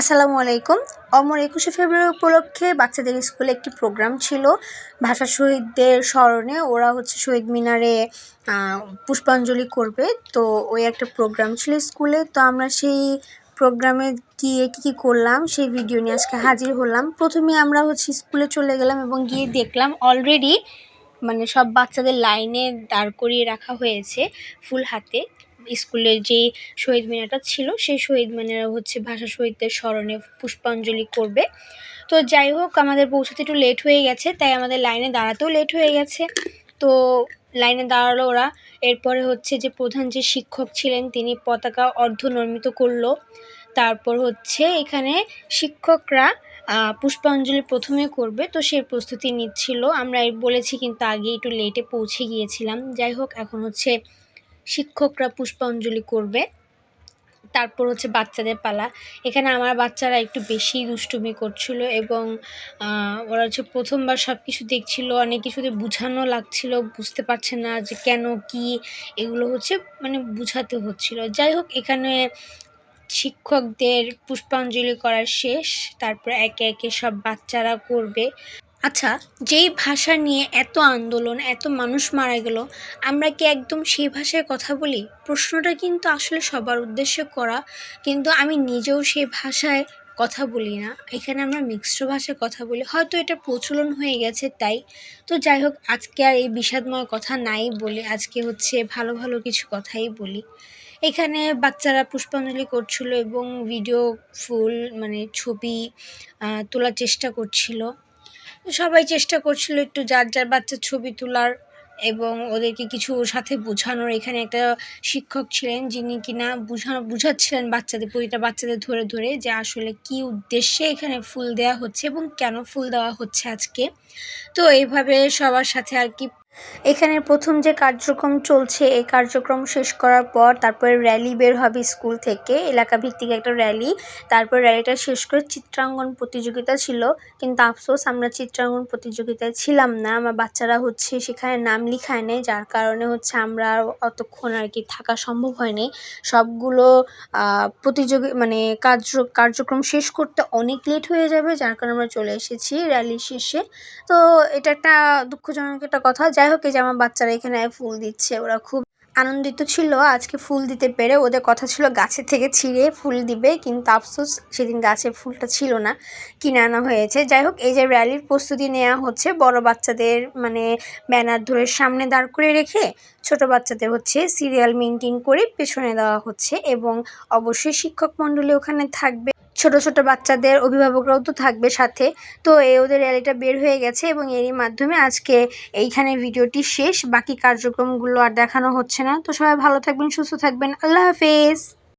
আসসালামু আলাইকুম। অমর একুশে ফেব্রুয়ারি উপলক্ষে বাচ্চাদের স্কুলে একটি প্রোগ্রাম ছিল। ভাষা শহীদদের স্মরণে ওরা হচ্ছে শহীদ মিনারে পুষ্পাঞ্জলি করবে। তো ওই একটা প্রোগ্রাম ছিল স্কুলে। তো আমরা সেই প্রোগ্রামে গিয়ে কী কী করলাম, সেই ভিডিও নিয়ে আজকে হাজির হলাম। প্রথমে আমরা হচ্ছে স্কুলে চলে গেলাম এবং গিয়ে দেখলাম অলরেডি মানে সব বাচ্চাদের লাইনে দাঁড় করিয়ে রাখা হয়েছে, ফুল হাতে। স্কুলের যেই শহীদ মিনারটা ছিল, সেই শহীদ মিনারে হচ্ছে ভাষা শহীদদের স্মরণে পুষ্পাঞ্জলি করবে। তো যাই হোক, আমাদের পৌঁছাতে একটু লেট হয়ে গেছে, তাই আমাদের লাইনে দাঁড়াতেও লেট হয়ে গেছে। তো লাইনে দাঁড়াল ওরা, এরপরে হচ্ছে যে প্রধান যে শিক্ষক ছিলেন, তিনি পতাকা অর্ধনর্মিত করল। তারপর হচ্ছে এখানে শিক্ষকরা পুষ্পাঞ্জলি প্রথমে করবে, তো সেই প্রস্তুতি নিচ্ছিল। আমরা বলেছি কিন্তু আগে একটু লেটে পৌঁছে গিয়েছিলাম। যাই হোক, এখন হচ্ছে শিক্ষকরা পুষ্পাঞ্জলি করবে। তারপর হচ্ছে বাচ্চাদের পালা। এখানে আমার বাচ্চারা একটু বেশি দুষ্টুমি করছিল এবং ওরা হচ্ছে প্রথমবার সব কিছু দেখছিল, অনেক কিছুতে বোঝানো লাগছিল, বুঝতে পারছে না যে কেন, কি, এগুলো হচ্ছে মানে বুঝাতে হচ্ছিল। যাই হোক, এখানে শিক্ষকদের পুষ্পাঞ্জলি করা শেষ। তারপর একে একে সব বাচ্চারা করবে। আচ্ছা যেই ভাষা নিয়ে এত আন্দোলন, এত মানুষ মারা গেল, আমরা কি একদম সেই ভাষায় কথা বলি? প্রশ্নটা কিন্তু আসলে সবার উদ্দেশ্যে করা, কিন্তু আমি নিজেও সেই ভাষায় কথা বলি না। এখানে আমরা মিক্সড ভাষায় কথা বলি। হয়তো এটা প্রচলন হয়ে গেছে তাই। তো যাই হোক, আজকে আর এই বিষাদময় কথা নাই বলি আজকে হচ্ছে ভালো ভালো কিছু কথাই বলি। এখানে বাচ্চারা পুষ্পাঞ্জলি করছিল এবং ভিডিও ফুল মানে ছবি তোলার চেষ্টা করছিল। সবাই চেষ্টা করছিল একটু যার যার বাচ্চার ছবি তোলার এবং ওদেরকে কিছু সাথে বোঝানোর। এখানে একটা শিক্ষক ছিলেন যিনি কিনা বুঝানো বুঝাচ্ছিলেন বাচ্চাদের, প্রতিটা বাচ্চাদের ধরে ধরে যে আসলে কি উদ্দেশ্যে এখানে ফুল দেওয়া হচ্ছে এবং কেন ফুল দেওয়া হচ্ছে আজকে। তো এইভাবে সবার সাথে আর কি এখানে প্রথম যে কার্যক্রম চলছে, এই কার্যক্রম শেষ করার পর তারপরে র্যালি বের হবে স্কুল থেকে। এলাকা ভিত্তিক একটা র্যালি তারপর র্যালিটা শেষ করে চিত্রাঙ্গন প্রতিযোগিতা ছিল। কিন্তু আফসোস, আমরা চিত্রাঙ্গন প্রতিযোগিতায় ছিলাম না। আমার বাচ্চারা হচ্ছে সেখানে নাম লিখায় নেই। যার কারণে হচ্ছে আমরা অতক্ষণ আর কি থাকা সম্ভব হয়নি। সবগুলো প্রতিযোগী মানে কার্য, কার্যক্রম শেষ করতে অনেক লেট হয়ে যাবে। যার কারণে আমরা চলে এসেছি র্যালি শেষে। তো এটা একটা দুঃখজনক একটা কথা। যাই যাই হোক, এই যে আমার বাচ্চারা এখানে ফুল দিচ্ছে, ওরা খুব আনন্দিত ছিল। আজকে ফুল দিতে পেরে ওদের কথা ছিল গাছের থেকে ছিঁড়ে ফুল দিবে, কিন্তু আফসোস, সেদিন গাছে ফুলটা ছিল না, কিনে আনা হয়েছে। যাই হোক, এই যে র্যালির প্রস্তুতি নেওয়া হচ্ছে, বড় বাচ্চাদের মানে ব্যানার ধরে সামনে দাঁড় করে রেখে ছোট বাচ্চাদের হচ্ছে সিরিয়াল মেনটেন করে পেছনে দেওয়া হচ্ছে এবং অবশ্যই শিক্ষক মণ্ডলী ওখানে থাকবে। ছোট ছোট বাচ্চাদের অভিভাবকরাও তো থাকবে সাথে। তো এ ওদের র্যালিটা বের হয়ে গেছে এবং এরই মাধ্যমে আজকে এইখানে ভিডিওটি শেষ। বাকি কার্যক্রমগুলো আর দেখানো হচ্ছে না। তো সবাই ভালো থাকবেন, সুস্থ থাকবেন। আল্লাহ হাফেজ।